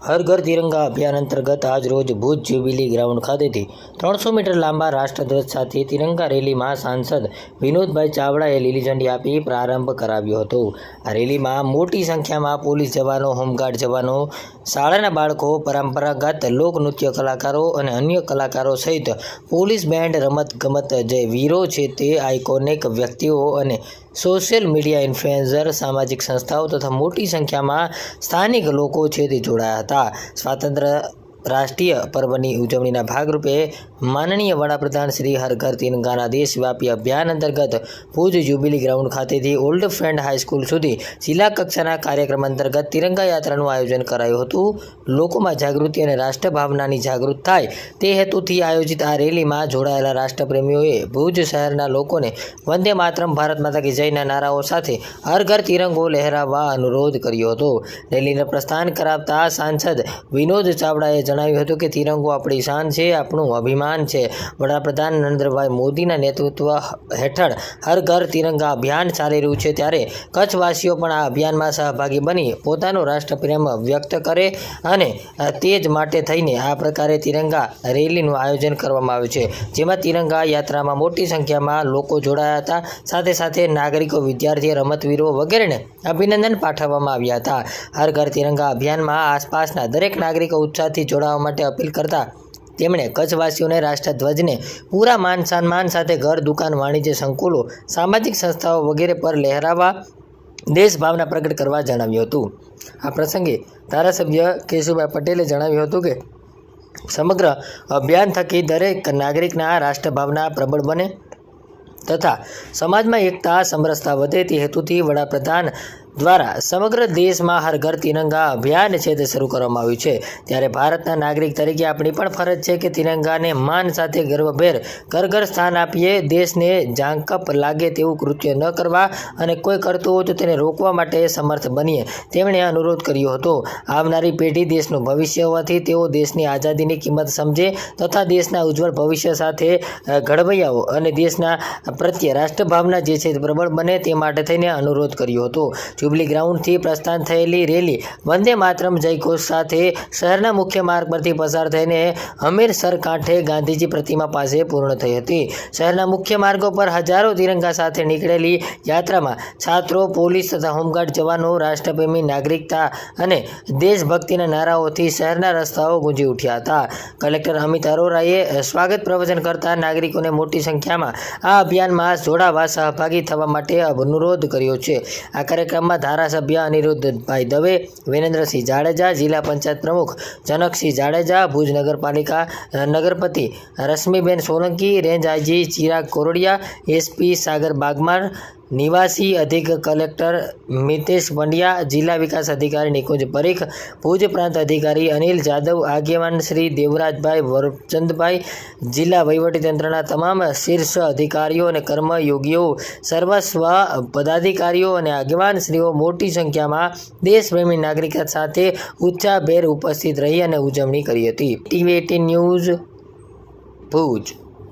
હર ઘર તિરંગા અભિયાન અંતર્ગત આજ રોજ ભુજ જ્યુબિલી ગ્રાઉન્ડ ખાતેથી ત્રણસો મીટર લાંબા રાષ્ટ્રધ્વજ સાથે તિરંગા રેલીમાં સાંસદ વિનોદભાઈ ચાવડાએ લીલી ઝંડી આપી પ્રારંભ કરાવ્યો હતો. આ રેલીમાં મોટી સંખ્યામાં પોલીસ જવાનો, હોમગાર્ડ જવાનો, શાળાના બાળકો, પરંપરાગત લોકનૃત્ય કલાકારો અને અન્ય કલાકારો સહિત પોલીસ બેન્ડ રમતગમત જે વીરો છે તે આઇકોનિક વ્યક્તિઓ અને સોશિયલ મીડિયા ઇન્ફ્લુએન્સર સામાજિક સંસ્થાઓ તથા મોટી સંખ્યામાં સ્થાનિક લોકો છે તે જોડાયા હતા. સ્વાતંત્ર્ય રાષ્ટ્રીય પર્વની ઉજવણીના ભાગરૂપે માનનીય વડાપ્રધાન શ્રી હરઘર ઘર તિરંગાના દેશવ્યાપી અભિયાન અંતર્ગત ભુજ જ્યુબિલી ગ્રાઉન્ડ ખાતેથી ઓલ્ડ ફ્રેન્ડ હાઈસ્કૂલ સુધી જિલ્લા કક્ષાના કાર્યક્રમ અંતર્ગત તિરંગા યાત્રાનું આયોજન કરાયું હતું. લોકોમાં જાગૃતિ અને રાષ્ટ્રભાવનાની જાગૃત થાય તે હેતુથી આયોજિત આ રેલીમાં જોડાયેલા રાષ્ટ્રપ્રેમીઓએ ભુજ શહેરના લોકોને વંદે માતરમ ભારત માતા કી જયના નારાઓ સાથે હર ઘર તિરંગો લહેરાવવા અનુરોધ કર્યો હતો. રેલીને પ્રસ્થાન કરાવતા સાંસદ વિનોદ ચાવડાએ જણાવ્યું હતું કે તિરંગો આપણી શાન છે, આપણું અભિમાન છે. વડાપ્રધાન નરેન્દ્રભાઈ મોદીના નેતૃત્વ હેઠળ હર ઘર તિરંગા અભિયાન ચાલી રહ્યું છે ત્યારે કચ્છવાસીઓ પણ આ અભિયાનમાં સહભાગી બની પોતાનો રાષ્ટ્રપ્રેમ વ્યક્ત કરે અને તે જ માટે થઈને આ પ્રકારે તિરંગા રેલીનું આયોજન કરવામાં આવ્યું છે. જેમાં તિરંગા યાત્રામાં મોટી સંખ્યામાં લોકો જોડાયા હતા. સાથે સાથે નાગરિકો, વિદ્યાર્થીઓ, રમતવીરો વગેરેને અભિનંદન પાઠવવામાં આવ્યા હતા. હર ઘર તિરંગા અભિયાનમાં આસપાસના દરેક નાગરિકો ઉત્સાહથી જોડાવા માટે અપીલ કરતા તેમણે કચ્છવાસીઓને રાષ્ટ્રધ્વજને પૂરા માન સન્માન સાથે ઘર, દુકાન, વાણિજ્ય, સંકુલો, સામાજિક સંસ્થાઓ વગેરે પર લહેરાવવા દેશભાવના પ્રગટ કરવા જણાવ્યું હતું. આ પ્રસંગે ધારાસભ્ય કેશુભાઈ પટેલે જણાવ્યું હતું કે, સમગ્ર અભિયાન થકી દરેક નાગરિકના રાષ્ટ્રભાવના પ્રબળ બને તથા સમાજમાં એકતા, સમરસતા વધે તે હેતુથી વડાપ્રધાન દ્વારા સમગ્ર દેશમાં હર ઘર તિરંગા અભિયાન છે તે શરૂ કરવામાં આવ્યું છે. ત્યારે ભારતના નાગરિક તરીકે આપણી પણ ફરજ છે કે તિરંગાને માન સાથે ગર્વભેર ઘર ઘર સ્થાન આપીએ. દેશને જાંકપ લાગે તેવું કૃત્ય ન કરવા અને કોઈ કરતું હોય તો તેને રોકવા માટે સમર્થ બનીએ, તેમણે અનુરોધ કર્યો હતો. આવનારી પેઢી દેશનું ભવિષ્ય હોવાથી તેઓ દેશની આઝાદીની કિંમત સમજે તથા દેશના ઉજ્જવળ ભવિષ્ય સાથે ઘડવૈયાઓ અને દેશના પ્રત્યે રાષ્ટ્રભાવના જે છે પ્રબળ બને તે માટે થઈને અનુરોધ કર્યો હતો. જ્યુબલી ગ્રાઉન્ડથી પ્રસ્થાન થયેલી રેલી વંદે માતરમ જયઘોષ સાથે શહેરના મુખ્ય માર્ગ પરથી પસાર થઈને હમીરસર કાંઠે ગાંધીજી પ્રતિમા પાસે પૂર્ણ થઈ હતી. શહેરના મુખ્ય માર્ગો પર હજારો તિરંગા સાથે નીકળેલી યાત્રામાં છાત્રો, પોલીસ તથા હોમગાર્ડ જવાનો, રાષ્ટ્રપ્રેમી નાગરિકતા અને દેશભક્તિના નારાઓથી શહેરના રસ્તાઓ ગુંજી ઉઠ્યા હતા. કલેક્ટર અમિત અરોરાએ સ્વાગત પ્રવચન કરતા નાગરિકોને મોટી સંખ્યામાં આ અભિયાનમાં જોડાવા સહભાગી થવા માટે અનુરોધ કર્યો છે. આ કાર્યક્રમમાં ધારાસભ્ય અનિરુદ્ધભાઈ દવે વિરેન્દ્રસિંહ જાડેજા, જિલ્લા પંચાયત પ્રમુખ જનકસિંહ જાડેજા, ભુજ નગરપાલિકા નગરપતિ Rashmiben Solanki, range IG Chirag Kordiya, SP Sagar Bagmar નિવાસી અધિક કલેક્ટર મિતેશ પંડ્યા, જિલ્લા વિકાસ અધિકારી નિકુંજ પરીખ, ભુજ પ્રાંત અધિકારી અનિલ જાદવ, આગેવાન શ્રી દેવરાજભાઈ વરચંદભાઈ, જિલ્લા વહીવટીતંત્રના તમામ શીર્ષ અધિકારીઓ અને કર્મયોગીઓ, સર્વસ્વ પદાધિકારીઓ અને આગેવાન શ્રીઓ મોટી સંખ્યામાં દેશપ્રેમી નાગરિકતા સાથે ઉત્સાહભેર ઉપસ્થિત રહી અને ઉજવણી કરી હતી. TV eighteen news Bhuj.